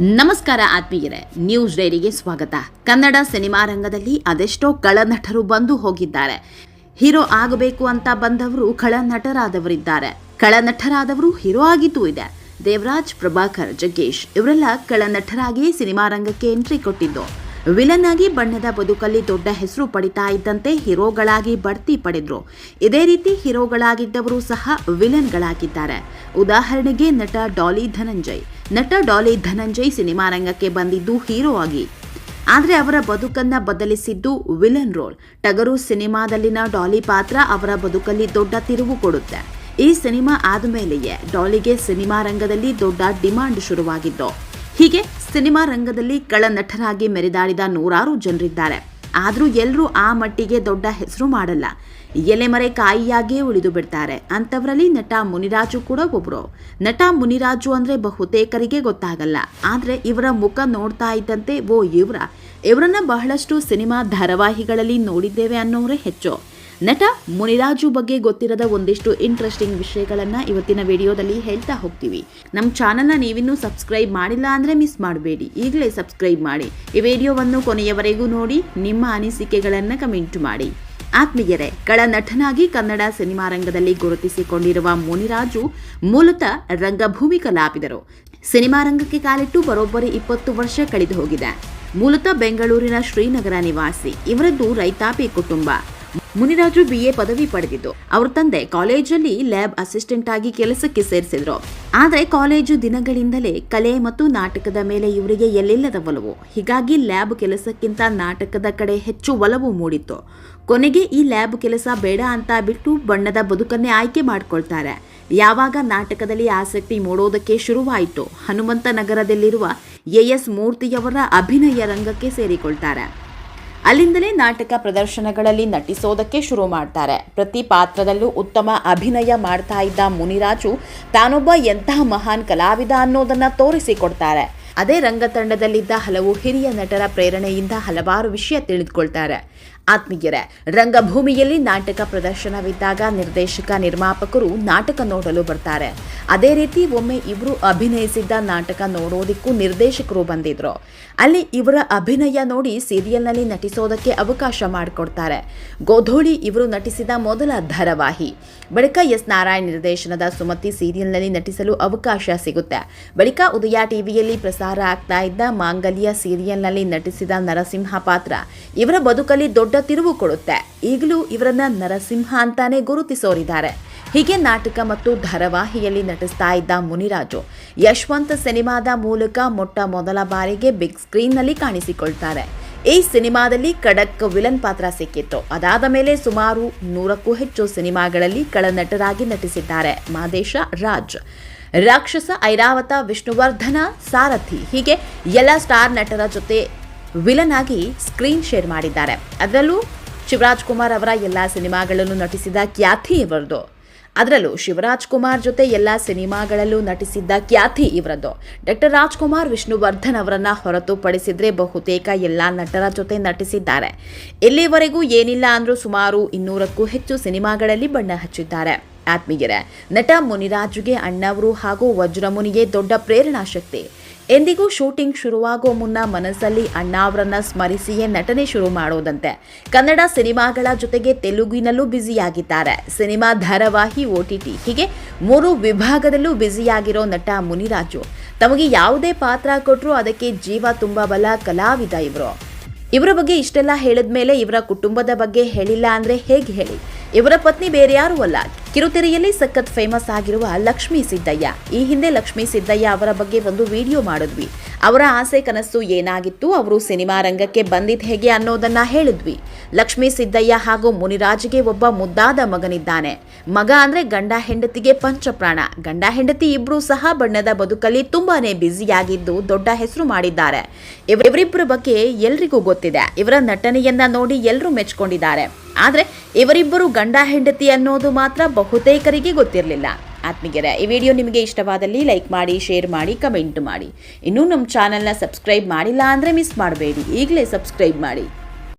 ನಮಸ್ಕಾರ ಆತ್ಮೀಯರೇ, ನ್ಯೂಸ್ ಡೈರಿಗೆ ಸ್ವಾಗತ. ಕನ್ನಡ ಸಿನಿಮಾ ರಂಗದಲ್ಲಿ ಅದೆಷ್ಟೋ ಕಳನಟರು ಬಂದು ಹೋಗಿದ್ದಾರೆ. ಹೀರೋ ಆಗಬೇಕು ಅಂತ ಬಂದವರು ಖಳನಟರಾದವರಿದ್ದಾರೆ ಖಳನಟರಾದವರು ಹೀರೋ ಆಗಿದ್ದೂ ಇದೆ. ದೇವರಾಜ್, ಪ್ರಭಾಕರ್, ಜಗ್ಗೇಶ್, ಇವರೆಲ್ಲ ಖಳನಟರಾಗಿ ಸಿನಿಮಾ ರಂಗಕ್ಕೆ ಎಂಟ್ರಿ ಕೊಟ್ಟಿದ್ದು. ವಿಲನ್ ಆಗಿ ಬಣ್ಣದ ಬದುಕಲ್ಲಿ ದೊಡ್ಡ ಹೆಸರು ಪಡಿತಾ ಇದ್ದಂತೆ ಹೀರೋಗಳಾಗಿ ಬಡ್ತಿ ಪಡೆದ್ರು. ಇದೇ ರೀತಿ ಹೀರೋಗಳಾಗಿದ್ದವರು ಸಹ ವಿಲನ್ಗಳಾಗಿದ್ದಾರೆ. ಉದಾಹರಣೆಗೆ ನಟ ಡಾಲಿ ಧನಂಜಯ್. ನಟ ಡಾಲಿ ಧನಂಜಯ್ ಸಿನಿಮಾ ರಂಗಕ್ಕೆ ಬಂದಿದ್ದು ಹೀರೋ ಆಗಿ. ಆದರೆ ಅವರ ಬದುಕನ್ನ ಬದಲಿಸಿದ್ದು ವಿಲನ್ ರೋಲ್. ಟಗರು ಸಿನಿಮಾದಲ್ಲಿನ ಡಾಲಿ ಪಾತ್ರ ಅವರ ಬದುಕಲ್ಲಿ ದೊಡ್ಡ ತಿರುವು ಕೊಡುತ್ತೆ. ಈ ಸಿನಿಮಾ ಆದಮೇಲೆಯೇ ಡಾಲಿಗೆ ಸಿನಿಮಾ ರಂಗದಲ್ಲಿ ದೊಡ್ಡ ಡಿಮಾಂಡ್ ಶುರುವಾಗಿದ್ದು. ಹೀಗೆ ಸಿನಿಮಾ ರಂಗದಲ್ಲಿ ಕಳನಟರಾಗಿ ಮೆರೆದಾಡಿದ ನೂರಾರು ಜನರಿದ್ದಾರೆ. ಆದರೂ ಎಲ್ಲರೂ ಆ ಮಟ್ಟಿಗೆ ದೊಡ್ಡ ಹೆಸರು ಮಾಡಲ್ಲ. ಎಲೆಮರೆ ಕಾಯಿಯಾಗಿಯೇ ಉಳಿದು ಬಿಡ್ತಾರೆ. ಅಂಥವರಲ್ಲಿ ನಟ ಮುನಿರಾಜು ಕೂಡ ಒಬ್ಬರು ನಟ ಮುನಿರಾಜು ಅಂದರೆ ಬಹುತೇಕರಿಗೆ ಗೊತ್ತಾಗಲ್ಲ. ಆದರೆ ಇವರ ಮುಖ ನೋಡ್ತಾ ಇದ್ದಂತೆ ಓ ಇವರ. ಇವರನ್ನ ಬಹಳಷ್ಟು ಸಿನಿಮಾ ಧಾರಾವಾಹಿಗಳಲ್ಲಿ ನೋಡಿದ್ದೇವೆ ಅನ್ನೋರೇ ಹೆಚ್ಚು. ನಟ ಮುನಿರಾಜು ಬಗ್ಗೆ ಗೊತ್ತಿರದ ಒಂದಿಷ್ಟು ಇಂಟ್ರೆಸ್ಟಿಂಗ್ ವಿಷಯಗಳನ್ನ ಇವತ್ತಿನ ವಿಡಿಯೋದಲ್ಲಿ ಹೇಳ್ತಾ ಹೋಗ್ತೀವಿ. ನಮ್ಮ ಚಾನಲ್ನ ನೀವಿನ್ನೂ ಸಬ್ಸ್ಕ್ರೈಬ್ ಮಾಡಿಲ್ಲ ಅಂದ್ರೆ ಮಿಸ್ ಮಾಡಬೇಡಿ. ಈಗಲೇ ಸಬ್ಸ್ಕ್ರೈಬ್ ಮಾಡಿ. ಈ ವಿಡಿಯೋವನ್ನು ಕೊನೆಯವರೆಗೂ ನೋಡಿ, ನಿಮ್ಮ ಅನಿಸಿಕೆಗಳನ್ನು ಕಮೆಂಟ್ ಮಾಡಿ. ಆತ್ಮೀಯರೇ ನಟನಾಗಿ ಕನ್ನಡ ಸಿನಿಮಾ ರಂಗದಲ್ಲಿ ಗುರುತಿಸಿಕೊಂಡಿರುವ ಮುನಿರಾಜು ಮೂಲತಃ ರಂಗಭೂಮಿ ಕಲಾವಿದರು. ಸಿನಿಮಾ ರಂಗಕ್ಕೆ ಕಾಲಿಟ್ಟು ಬರೋಬ್ಬರಿ ಇಪ್ಪತ್ತು ವರ್ಷ ಕಳೆದು ಹೋಗಿದೆ. ಮೂಲತಃ ಬೆಂಗಳೂರಿನ ಶ್ರೀನಗರ ನಿವಾಸಿ. ಇವರದ್ದು ರೈತಾಪಿ ಕುಟುಂಬ. ಮುನಿರಾಜು ಬಿ ಎ ಪದವಿ ಪಡೆದಿದ್ದು. ಅವ್ರ ತಂದೆ ಕಾಲೇಜಲ್ಲಿ ಲ್ಯಾಬ್ ಅಸಿಸ್ಟೆಂಟ್ ಆಗಿ ಕೆಲಸಕ್ಕೆ ಸೇರಿಸಿದ್ರು. ಆದರೆ ಕಾಲೇಜು ದಿನಗಳಿಂದಲೇ ಕಲೆ ಮತ್ತು ನಾಟಕದ ಮೇಲೆ ಇವರಿಗೆ ಎಲ್ಲಿಲ್ಲದ ಒಲವು. ಹೀಗಾಗಿ ಲ್ಯಾಬ್ ಕೆಲಸಕ್ಕಿಂತ ನಾಟಕದ ಕಡೆ ಹೆಚ್ಚು ಒಲವು ಮೂಡಿತ್ತು. ಕೊನೆಗೆ ಈ ಲ್ಯಾಬ್ ಕೆಲಸ ಬೇಡ ಅಂತ ಬಿಟ್ಟು ಬಣ್ಣದ ಬದುಕನ್ನೇ ಆಯ್ಕೆ ಮಾಡ್ಕೊಳ್ತಾರೆ. ಯಾವಾಗ ನಾಟಕದಲ್ಲಿ ಆಸಕ್ತಿ ಮೂಡೋದಕ್ಕೆ ಶುರುವಾಯಿತು ಹನುಮಂತ ನಗರದಲ್ಲಿರುವ ಎ ಎಸ್ ಮೂರ್ತಿಯವರ ಅಭಿನಯ ರಂಗಕ್ಕೆ ಸೇರಿಕೊಳ್ತಾರೆ. ಅಲ್ಲಿಂದಲೇ ನಾಟಕ ಪ್ರದರ್ಶನಗಳಲ್ಲಿ ನಟಿಸೋದಕ್ಕೆ ಶುರು ಮಾಡ್ತಾರೆ. ಪ್ರತಿ ಪಾತ್ರದಲ್ಲೂ ಉತ್ತಮ ಅಭಿನಯ ಮಾಡ್ತಾ ಇದ್ದ ಮುನಿರಾಜು ತಾನೊಬ್ಬ ಎಂತಹ ಮಹಾನ್ ಕಲಾವಿದ ಅನ್ನೋದನ್ನ ತೋರಿಸಿಕೊಡ್ತಾರೆ. ಅದೇ ರಂಗತಂಡದಲ್ಲಿದ್ದ ಹಲವು ಹಿರಿಯ ನಟರ ಪ್ರೇರಣೆಯಿಂದ ಹಲವಾರು ವಿಷಯ ತಿಳಿದುಕೊಳ್ತಾರೆ. ಆತ್ಮೀಯರೇ, ರಂಗಭೂಮಿಯಲ್ಲಿ ನಾಟಕ ಪ್ರದರ್ಶನವಿದ್ದಾಗ ನಿರ್ದೇಶಕ, ನಿರ್ಮಾಪಕರು ನಾಟಕ ನೋಡಲು ಬರ್ತಾರೆ. ಅದೇ ರೀತಿ ಒಮ್ಮೆ ಇವರು ಅಭಿನಯಿಸಿದ್ದ ನಾಟಕ ನೋಡೋದಿಕ್ಕೂ ನಿರ್ದೇಶಕರು ಬಂದಿದ್ರು. ಅಲ್ಲಿ ಇವರ ಅಭಿನಯ ನೋಡಿ ಸೀರಿಯಲ್ನಲ್ಲಿ ನಟಿಸೋದಕ್ಕೆ ಅವಕಾಶ ಮಾಡಿಕೊಡ್ತಾರೆ. ಗೋಧೂಳಿ ಇವರು ನಟಿಸಿದ ಮೊದಲ ಧಾರಾವಾಹಿ. ಬಳಿಕ ಎಸ್. ನಾರಾಯಣ್ ನಿರ್ದೇಶನದ ಸುಮತಿ ಸೀರಿಯಲ್ನಲ್ಲಿ ನಟಿಸಲು ಅವಕಾಶ ಸಿಗುತ್ತೆ. ಬಳಿಕ ಉದಯ ಟಿವಿಯಲ್ಲಿ ಪ್ರಸಾರ ಆಗ್ತಾ ಇದ್ದ ಮಾಂಗಲ್ಯ ಸೀರಿಯಲ್ನಲ್ಲಿ ನಟಿಸಿದ ನರಸಿಂಹ ಪಾತ್ರ. ಇವರ ಬದುಕಲ್ಲಿ ದೊಡ್ಡ ತಿರುವು ಕೊಡುತ್ತೆ. ಈಗಲೂ ಇವರನ್ನ ನರಸಿಂಹ ಅಂತಾನೆ ಗುರುತಿಸೋರಿದ್ದಾರೆ. ಹೀಗೆ ನಾಟಕ ಮತ್ತು ಧಾರಾವಾಹಿಯಲ್ಲಿ ನಟಿಸ್ತಾ ಇದ್ದ ಮುನಿರಾಜು, ಯಶವಂತ ಸಿನಿಮಾದ ಮೂಲಕ ಮೊಟ್ಟ ಮೊದಲ ಬಾರಿಗೆ ಬಿಗ್ ಸ್ಕ್ರೀನ್ನಲ್ಲಿ ಕಾಣಿಸಿಕೊಳ್ತಾರೆ. ಈ ಸಿನಿಮಾದಲ್ಲಿ ಖಡಕ್ ವಿಲನ್ ಪಾತ್ರ ಸಿಕ್ಕಿತ್ತು. ಅದಾದ ಮೇಲೆ ಸುಮಾರು ನೂರಕ್ಕೂ ಹೆಚ್ಚು ಸಿನಿಮಾಗಳಲ್ಲಿ ಕಳನಟರಾಗಿ ನಟಿಸಿದ್ದಾರೆ ಮಾದೇಶ ರಾಜ್. ರಾಕ್ಷಸ ಐರಾವತ ವಿಷ್ಣುವರ್ಧನ, ಸಾರಥಿ ಹೀಗೆ ಎಲ್ಲ ಸ್ಟಾರ್ ನಟರ ಜೊತೆ ವಿಲನ್ ಆಗಿ ಸ್ಕ್ರೀನ್ ಶೇರ್ ಮಾಡಿದ್ದಾರೆ. ಅದರಲ್ಲೂ ಶಿವರಾಜ್ ಕುಮಾರ್ ಅವರ ಎಲ್ಲ ಸಿನಿಮಾಗಳಲ್ಲೂ ನಟಿಸಿದ ಖ್ಯಾತಿ ಇವರದು. ಅದರಲ್ಲೂ ಶಿವರಾಜ್ ಕುಮಾರ್ ಜೊತೆ ಎಲ್ಲ ಸಿನಿಮಾಗಳಲ್ಲೂ ನಟಿಸಿದ್ದ ಖ್ಯಾತಿ ಇವರದ್ದು ಡಾಕ್ಟರ್ ರಾಜ್ಕುಮಾರ್ ವಿಷ್ಣುವರ್ಧನ್ ಅವರನ್ನ ಹೊರತುಪಡಿಸಿದ್ರೆ ಬಹುತೇಕ ಎಲ್ಲ ನಟರ ಜೊತೆ ನಟಿಸಿದ್ದಾರೆ. ಇಲ್ಲಿವರೆಗೂ ಏನಿಲ್ಲ ಅಂದರೂ ಸುಮಾರು ಇನ್ನೂರಕ್ಕೂ ಹೆಚ್ಚು ಸಿನಿಮಾಗಳಲ್ಲಿ ಬಣ್ಣ ಹಚ್ಚಿದ್ದಾರೆ. ಆತ್ಮೀಯರೇ, ನಟ ಮುನಿರಾಜುಗೆ ಅಣ್ಣವರು ಹಾಗೂ ವಜ್ರಮುನಿಗೆ ದೊಡ್ಡ ಪ್ರೇರಣಾ ಶಕ್ತಿ. ಎಂದಿಗೂ ಶೂಟಿಂಗ್ ಶುರುವಾಗೋ ಮುನ್ನ ಮನಸ್ಸಲ್ಲಿ ಅಣ್ಣ ಅವರನ್ನ ಸ್ಮರಿಸಿಯೇ ನಟನೆ ಶುರು ಮಾಡೋದಂತೆ. ಕನ್ನಡ ಸಿನಿಮಾಗಳ ಜೊತೆಗೆ ತೆಲುಗಿನಲ್ಲೂ ಬ್ಯುಸಿಯಾಗಿದ್ದಾರೆ. ಸಿನಿಮಾ ಧಾರಾವಾಹಿ ಓಟಿಟಿ ಹೀಗೆ ಮೂರು ವಿಭಾಗದಲ್ಲೂ ಬ್ಯುಸಿಯಾಗಿರೋ ನಟ ಮುನಿರಾಜು. ತಮಗೆ ಯಾವುದೇ ಪಾತ್ರ ಕೊಟ್ಟರು ಅದಕ್ಕೆ ಜೀವ ತುಂಬಬಲ್ಲ ಕಲಾವಿದ ಇವರು. ಇವರ ಬಗ್ಗೆ ಇಷ್ಟೆಲ್ಲ ಹೇಳಿದ ಮೇಲೆ ಇವರ ಕುಟುಂಬದ ಬಗ್ಗೆ ಹೇಳಿಲ್ಲ ಅಂದ್ರೆ ಹೇಗೆ ಹೇಳಿ? ಇವರ ಪತ್ನಿ ಬೇರೆ ಯಾರೂ ಅಲ್ಲ. ಕಿರುತೆರೆಯಲ್ಲಿ ಸಖತ್ ಫೇಮಸ್ ಆಗಿರುವ ಲಕ್ಷ್ಮೀ ಸಿದ್ದಯ್ಯ. ಈ ಹಿಂದೆ ಲಕ್ಷ್ಮೀ ಸಿದ್ದಯ್ಯ ಅವರ ಬಗ್ಗೆ ಒಂದು ವಿಡಿಯೋ ಮಾಡಿದ್ವಿ. ಅವರ ಆಸೆ ಕನಸು ಏನಾಗಿತ್ತು, ಅವರು ಸಿನಿಮಾ ರಂಗಕ್ಕೆ ಬಂದಿದ್ ಹೇಗೆ ಅನ್ನೋದನ್ನ ಹೇಳಿದ್ವಿ. ಲಕ್ಷ್ಮೀ ಸಿದ್ದಯ್ಯ ಹಾಗೂ ಮುನಿರಾಜ್ಗೆ ಒಬ್ಬ ಮುದ್ದಾದ ಮಗನಿದ್ದಾನೆ. ಮಗ ಅಂದ್ರೆ ಗಂಡ ಹೆಂಡತಿಗೆ ಪಂಚಪ್ರಾಣ. ಗಂಡ ಹೆಂಡತಿ ಇಬ್ರು ಸಹ ಬಣ್ಣದ ಬದುಕಲ್ಲಿ ತುಂಬಾನೇ ಬ್ಯುಸಿಯಾಗಿದ್ದು ದೊಡ್ಡ ಹೆಸರು ಮಾಡಿದ್ದಾರೆ. ಇವರಿಬ್ಬರ ಬಗ್ಗೆ ಎಲ್ರಿಗೂ ಗೊತ್ತಿದೆ. ಇವರ ನಟನೆಯನ್ನ ನೋಡಿ ಎಲ್ಲರೂ ಮೆಚ್ಕೊಂಡಿದ್ದಾರೆ. ಆದ್ರೆ ಇವರಿಬ್ಬರು ಗಂಡ ಹೆಂಡತಿ ಅನ್ನೋದು ಮಾತ್ರ ಬಹುತೇಕರಿಗೆ ಗೊತ್ತಿರಲಿಲ್ಲ. ಆತ್ಮೀಗೆರೆ ಈ ವಿಡಿಯೋ ನಿಮಗೆ ಇಷ್ಟವಾದಲ್ಲಿ ಲೈಕ್ ಮಾಡಿ, ಶೇರ್ ಮಾಡಿ, ಕಮೆಂಟ್ ಮಾಡಿ. ಇನ್ನೂ ನಮ್ಮ ಚಾನಲ್ನ ಸಬ್ಸ್ಕ್ರೈಬ್ ಮಾಡಿಲ್ಲ ಅಂದರೆ ಮಿಸ್ ಮಾಡಬೇಡಿ. ಈಗಲೇ ಸಬ್ಸ್ಕ್ರೈಬ್ ಮಾಡಿ.